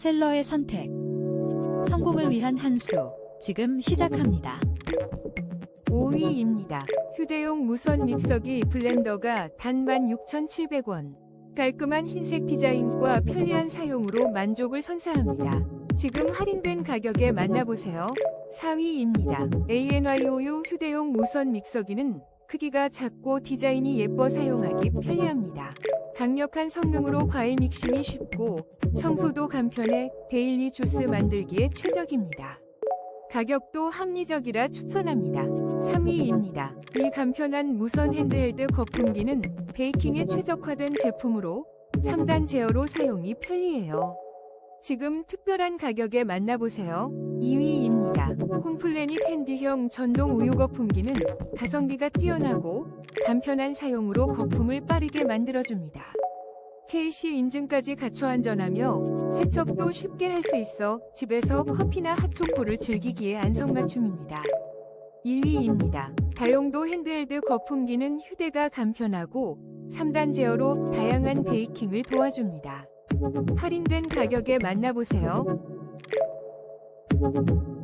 셀러의 선택. 성공을 위한 한 수. 지금 시작합니다. 5위입니다. 휴대용 무선 믹서기 블렌더가 단 16,700원. 깔끔한 흰색 디자인과 편리한 사용으로 만족을 선사합니다. 지금 할인된 가격에 만나보세요. 4위입니다. ANYOU 휴대용 무선 믹서기는 크기가 작고 디자인이 예뻐 사용하기 편리합니다. 강력한 성능으로 과일 믹싱이 쉽고 청소도 간편해 데일리 주스 만들기에 최적입니다. 가격도 합리적이라 추천합니다. 3위입니다. 이 간편한 무선 핸드헬드 거품기는 베이킹에 최적화된 제품으로 3단 제어로 사용이 편리해요. 지금 특별한 가격에 만나보세요. 2위입니다. 홈플래닛 핸디형 전동 우유 거품기는 가성비가 뛰어나고 간편한 사용으로 거품을 빠르게 만들어줍니다. KC 인증까지 갖춰 안전하며 세척도 쉽게 할 수 있어 집에서 커피나 핫초코를 즐기기에 안성맞춤입니다. 1위입니다. 다용도 핸드헬드 거품기는 휴대가 간편하고 3단 제어로 다양한 베이킹을 도와줍니다. 할인된 가격에 만나보세요. thank you